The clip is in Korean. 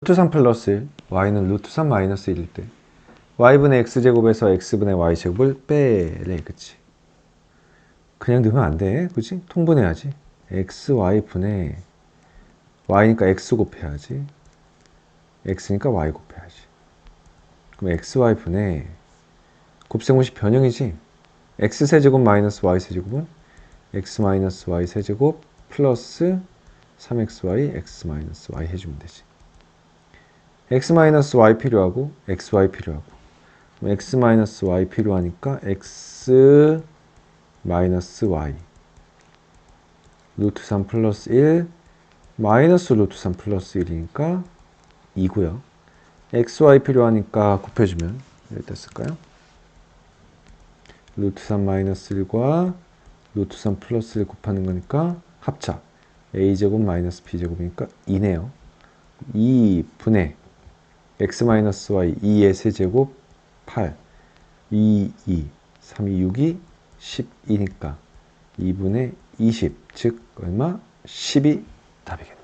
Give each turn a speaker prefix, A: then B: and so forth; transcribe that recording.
A: 루트 3 플러스 1, y는 루트 3 마이너스 1일 때 y분의 x제곱에서 x분의 y제곱을 빼래 그치? 그냥 넣으면 안돼 그치? 통분해야지. x, y분의 y니까 x 곱해야지. x니까 y 곱해야지. 그럼 x, y분의 곱셈공식 변형이지? x세제곱 마이너스 y세제곱은 x 마이너스 y세제곱 플러스 3xy x 마이너스 y 해주면 되지 x 마이너스 y 필요하고 xy 필요하고. 그럼 x 마이너스 y 필요하니까 x 마이너스 y. 루트 3 플러스 1 마이너스 루트 3 플러스 1이니까 2고요. Xy 필요하니까 곱해주면 이렇게 쓸까요? 루트 3 마이너스 1과 루트 3 플러스 1 곱하는 거니까 합차. A제곱 마이너스 b제곱이니까 2네요. 2분의 x 마이너스 y 2의 세제곱 8 2, 2, 3, 2, 6이 12니까 2분의 20, 즉 얼마? 10이 답이겠네.